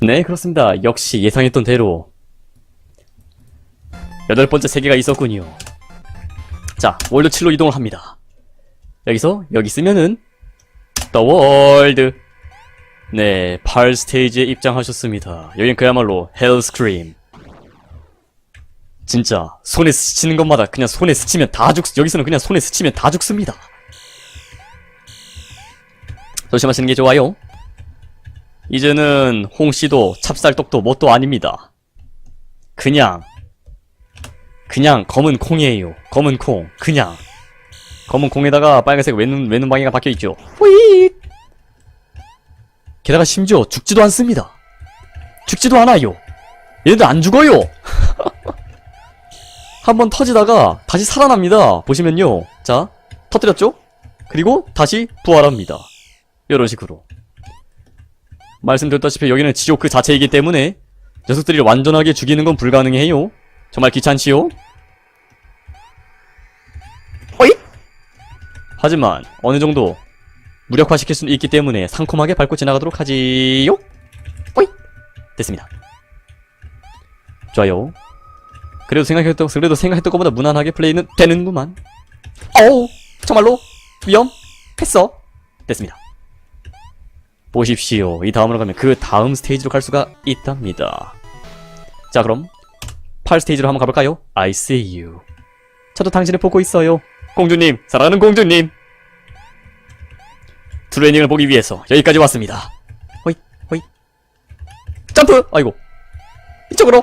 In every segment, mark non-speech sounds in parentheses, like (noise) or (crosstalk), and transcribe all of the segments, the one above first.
네, 그렇습니다. 역시 예상했던 대로 여덟 번째 세계가 있었군요. 자, 월드 7로 이동을 합니다. 여기서 여기 쓰면은 The World 네, 8 스테이지에 입장하셨습니다. 여긴 그야말로 헬스크림 진짜 손에 스치는 것마다 그냥 손에 스치면 다 죽, 여기서는 그냥 손에 스치면 다 죽습니다. 조심하시는 게 좋아요. 이제는 홍씨도 찹쌀떡도 뭣도 아닙니다. 그냥 그냥 검은 콩이에요. 검은 콩. 그냥 검은 콩에다가 빨간색 외눈 외눈방이가 박혀 있죠. 호잇. 게다가 심지어 죽지도 않습니다. 죽지도 않아요. 얘네들 안 죽어요. (laughs) 한번 터지다가 다시 살아납니다. 보시면요. 자, 터뜨렸죠? 그리고 다시 부활합니다. 이런 식으로. 말씀드렸다시피 여기는 지옥 그 자체이기 때문에 녀석들이 완전하게 죽이는 건 불가능해요. 정말 귀찮지요? 어이? 하지만 어느 정도 무력화시킬 수 있기 때문에 상콤하게 밟고 지나가도록 하지요? 어이? 됐습니다. 좋아요. 그래도 생각했던 그래도 생각했던 것보다 무난하게 플레이는 되는구만. 어우 정말로 위험 했어. 됐습니다. 보십시오. 이 다음으로 가면 그 다음 스테이지로 갈 수가 있답니다. 자, 그럼 8스테이지로 한번 가볼까요? I see you. 저도 당신을 보고 있어요. 공주님, 사랑하는 공주님. 트레이닝을 보기 위해서 여기까지 왔습니다. 호이, 호이. 점프! 아이고. 이쪽으로!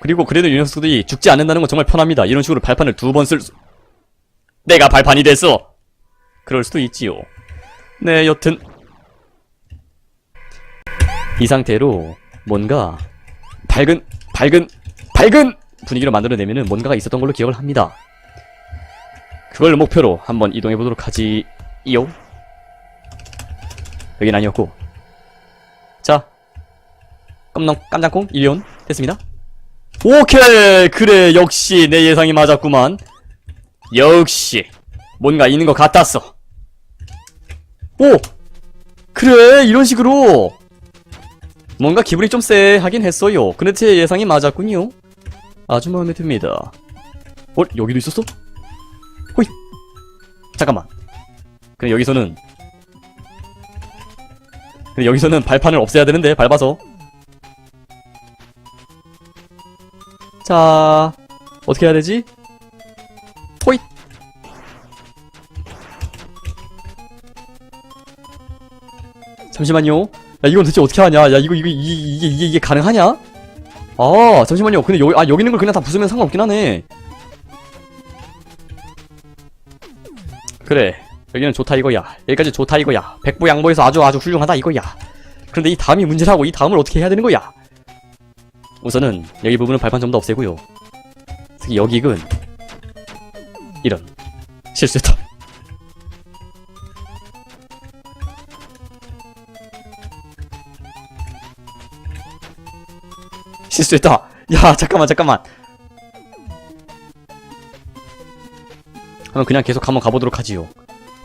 그리고 그래도 이 녀석들이 죽지 않는다는 건 정말 편합니다. 이런 식으로 발판을 두 번 쓸 수... 내가 발판이 됐어! 그럴 수도 있지요. 네, 여튼 이 상태로 뭔가 밝은 밝은 밝은 분위기로 만들어내면은 뭔가가 있었던 걸로 기억을 합니다. 그걸 목표로 한번 이동해 보도록 하지요. 여긴 아니었고, 자, 깜랑 깜장콩 1년 됐습니다. 오케이, 그래 역시 내 예상이 맞았구만. 역시 뭔가 있는 것 같았어. 오! 그래 이런 식으로 뭔가 기분이 좀 쎄하긴 했어요 근데 제 예상이 맞았군요 아주 마음에 듭니다 어? 여기도 있었어? 호이 잠깐만 근데 여기서는 근데 여기서는 발판을 없애야 되는데 밟아서 자 어떻게 해야 되지? 잠시만요. 야, 이건 대체 어떻게 하냐? 야, 이거, 이거, 이, 이게, 이게, 이게 가능하냐? 아, 잠시만요. 근데 여기, 아, 여기 있는 걸 그냥 다 부수면 상관없긴 하네. 그래. 여기는 좋다 이거야. 여기까지 좋다 이거야. 백부양보에서 아주 아주 훌륭하다 이거야. 그런데 이 다음이 문제라고 이 다음을 어떻게 해야 되는 거야? 우선은 여기 부분은 발판 좀 더 없애고요. 특히 여기는 이런 실수했다. 실수했다. 야, 잠깐만, 잠깐만. 한번 그냥 계속 한번 가보도록 하지요.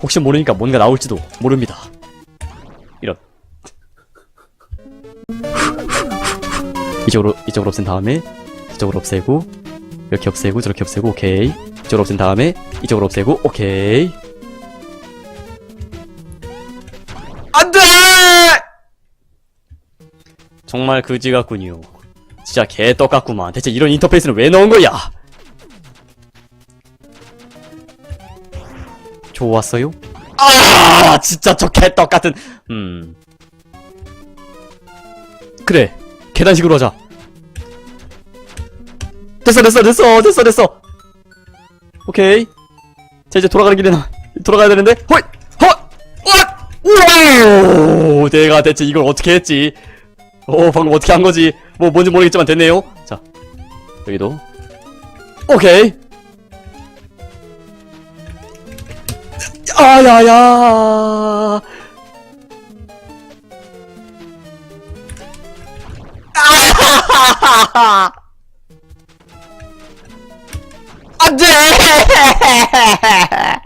혹시 모르니까 뭔가 나올지도 모릅니다. 이런. 이쪽으로, 이쪽으로 없앤 다음에, 이쪽으로 없애고, 이렇게 없애고, 저렇게 없애고, 오케이. 이쪽으로 없앤 다음에, 이쪽으로 없애고, 오케이. 안 돼! 정말 그지 같군요. 진짜 개떡 같구만. 대체 이런 인터페이스는 왜 넣은 거야? 좋았어요? 아, 진짜 저 개떡 같은. 음. 그래. 계단식으로 하자. 됐어, 됐어, 됐어, 됐어, 됐어. 오케이. 자, 이제 돌아가는 길에 나, 돌아가야 되는데. 호잇! 헛! 오! 내가 대체 이걸 어떻게 했지? 오, 방금 어떻게 한 거지? 뭐, 뭔지 모르겠지만 됐네요. 자, 여기도. 오케이. 아야야. 아하하하. (laughs) 안 돼! (laughs)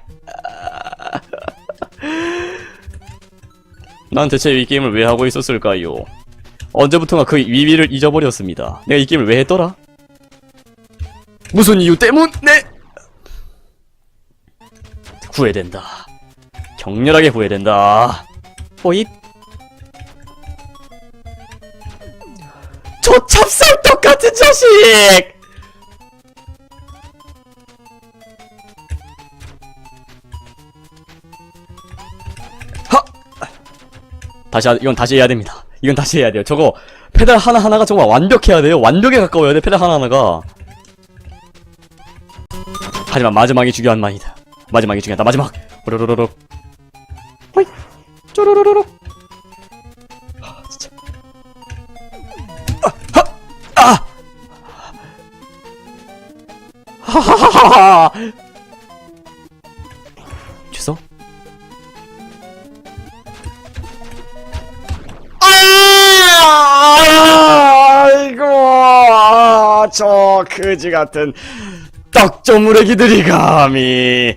난 대체 이 게임을 왜 하고 있었을까요? 언제부턴가 그 위비를 잊어버렸습니다. 내가 이 게임을 왜 했더라? 무슨 이유 때문에? 후회된다. 격렬하게 후회된다. 호잇. 저 찹쌀떡 같은 자식! 하! 다시, 하- 이건 다시 해야 됩니다. 이건 다시 해야 돼요. 저거, 페달 하나하나가 정말 완벽해야 돼요. 완벽에 가까워야 돼, 페달 하나하나가. 하지만 마지막이 중요한 말이다. 마지막이 중요하다, 마지막! 오로로로로. 호이! 쪼로로로로. 아, 진짜. 아! 하! 아! 하하하하! 아, 저 그지 같은 떡조무래기들이 감히.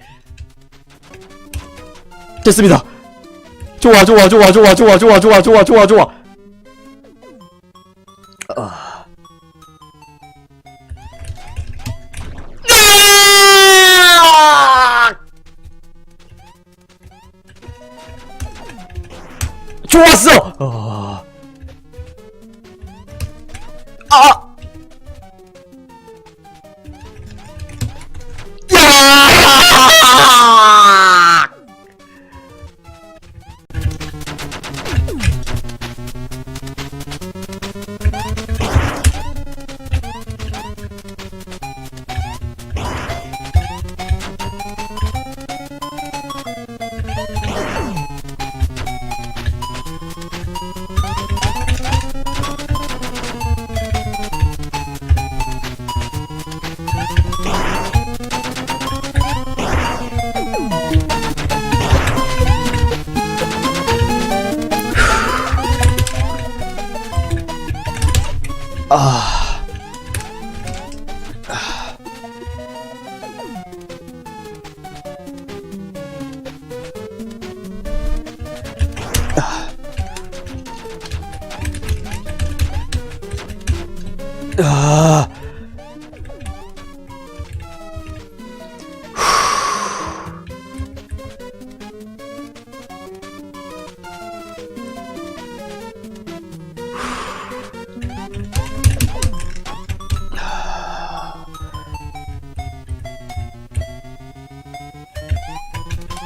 됐습니다. 좋아, 좋아, 좋아, 좋아, 좋아, 좋아, 좋아, 좋아, 좋아, 좋아. 아. 아! 좋았어. 아. 아.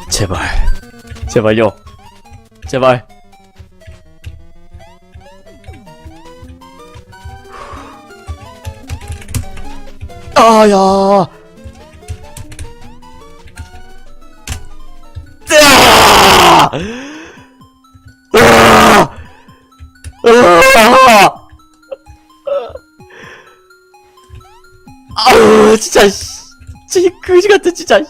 제발. 제발요. 제발. 아야. 으아! 으아! 으아! 아우 진짜 씨. 진짜 이 그지 같아 진짜.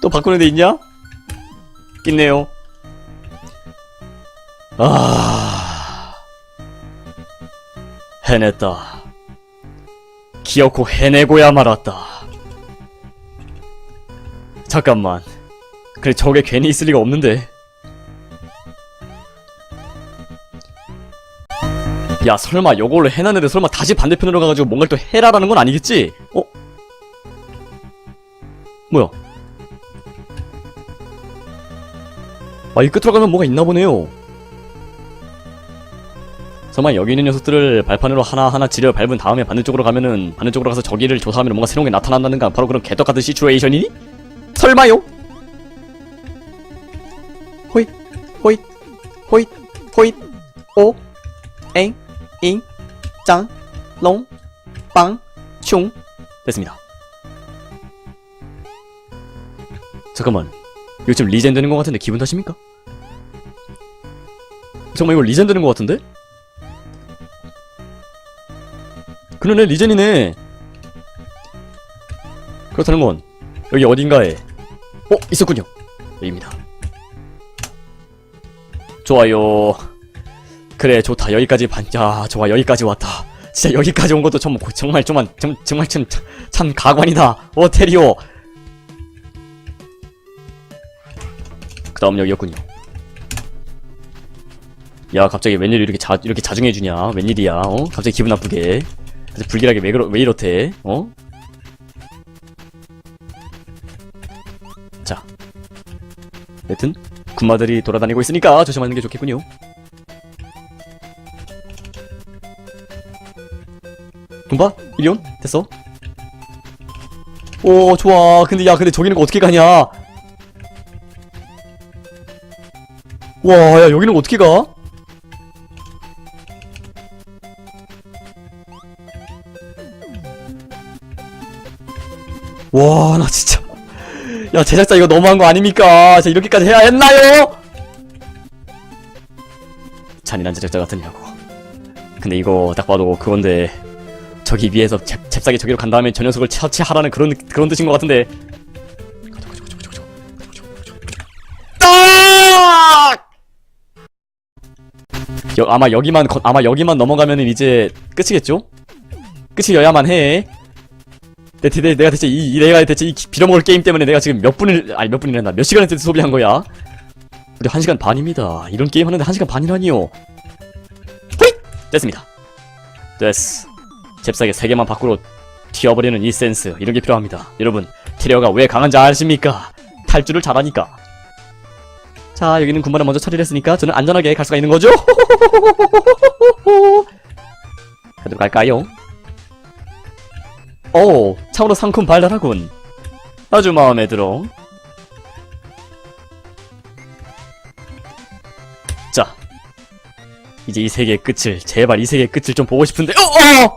또 바꾸는 데 있냐? 있네요. 아. 해냈다. 기어코 해내고야 말았다. 잠깐만. 그래, 저게 괜히 있을 리가 없는데. 야, 설마 요걸로 해놨는데 설마 다시 반대편으로 가가지고 뭔가를 또 해라라는 건 아니겠지? 어? 뭐야? 아, 이 끝으로 가면 뭐가 있나 보네요. 설마 여기 있는 녀석들을 발판으로 하나하나 지려 밟은 다음에 반대 쪽으로 가면은 반대 쪽으로 가서 저기를 조사하면 뭔가 새로운 게 나타난다는가 바로 그런 개떡 같은 시츄에이션이니? 설마요? 호잇 호잇 호잇 호잇 오 엥, 잉, 짱, 롱, 빵, 슝 됐습니다. 잠깐만 지금 리젠 되는 것 같은데 기분 탓입니까? 잠깐만 이거 리젠 되는 것 같은데? 그러네 리젠이네. 그렇다는 건 여기 어딘가에 어? 있었군요. 여기입니다. 좋아요. 그래 좋다. 여기까지 반.. 야 좋아. 여기까지 왔다. 진짜 여기까지 온 것도 참, 정말 좀만 정말 참, 참 가관이다. 오 테리오. 그 다음 여기였군요. 야 갑자기 웬일 이렇게 자, 이렇게 자중해주냐? 웬일이야? 어? 갑자기 기분 나쁘게. 불길하게 왜, 그러, 왜 이렇대, 어? 자. 여튼, 군마들이 돌아다니고 있으니까 조심하는 게 좋겠군요. 군바? 이리온? 됐어? 오, 좋아. 근데, 야, 근데 저기는 어떻게 가냐? 와, 야, 여기는 어떻게 가? 와, 나 진짜. 야, 제작자 이거 너무한 거 아닙니까? 자, 이렇게까지 해야 했나요? 잔인한 제작자 같으냐고. 근데 이거 딱 봐도 그건데, 저기 위에서 잽, 잽싸게 저기로 간 다음에 저 녀석을 처치하라는 그런, 그런 뜻인 것 같은데. 딱! 여, 아마 여기만 거- 아마 여기만 넘어가면은 이제 끝이겠죠? 끝이어야만 해. 내, 내, 내가 대체 이, 이 내가 대체 이 기- 빌어먹을 게임 때문에 내가 지금 몇 분을 아니 몇 분이란다 몇 시간을 소비한 거야? 우리 한 시간 반입니다. 이런 게임 하는데 한 시간 반이라니요. 호잇 됐습니다. 됐어. 잽싸게 세 개만 밖으로 튀어버리는 이 센스 이런 게 필요합니다. 여러분 테리어가 왜 강한지 아십니까? 탈주를 잘하니까. 자 여기는 군반을 먼저 처리를 했으니까 저는 안전하게 갈 수가 있는 거죠. (laughs) 가도록 할까요? 오, 참으로 상큼 발랄하군. 아주 마음에 들어. 자, 이제 이 세계의 끝을, 제발 이 세계의 끝을 좀 보고 싶은데, 어, 어!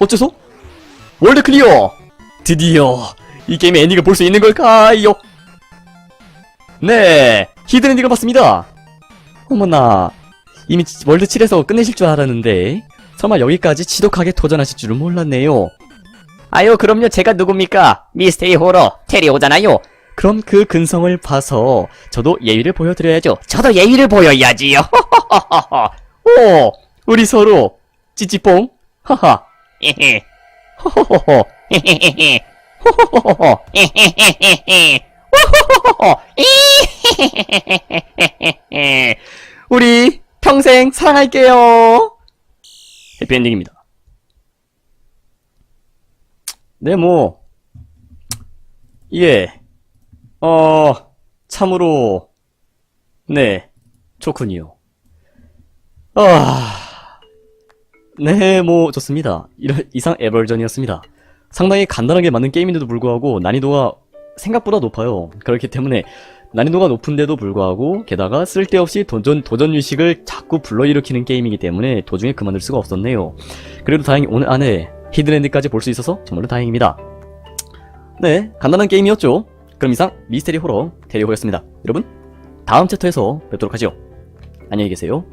어째서? 월드 클리어! 드디어, 이 게임의 엔딩을 볼 수 있는 걸까요? 네, 히든 엔딩을 봤습니다. 어머나, 이미 월드 7에서 끝내실 줄 알았는데, 설마 여기까지 지독하게 도전하실 줄은 몰랐네요. 아유, 그럼요. 제가 누굽니까? 미스테리 호러 테리오잖아요. 그럼 그 근성을 봐서 저도 예의를 보여드려야죠. 저도 예의를 보여야지요. (laughs) 오, 우리 서로 찌찌뽕. 하하. 호호호호. 호호호호. 호호호호. 우리 평생 사랑할게요. 해피엔딩입니다. 네, 뭐, 예, 어, 참으로, 네, 좋군요. 아, 네, 뭐, 좋습니다. 이런, 이상 에버전이었습니다. 상당히 간단하게 만든 게임인데도 불구하고 난이도가 생각보다 높아요. 그렇기 때문에 난이도가 높은데도 불구하고 게다가 쓸데없이 도전 도전 유식을 자꾸 불러일으키는 게임이기 때문에 도중에 그만둘 수가 없었네요. 그래도 다행히 오늘 안에 히든엔드까지 볼 수 있어서 정말로 다행입니다. 네, 간단한 게임이었죠. 그럼 이상 미스테리 호러 대리호였습니다. 여러분, 다음 챕터에서 뵙도록 하죠. 안녕히 계세요.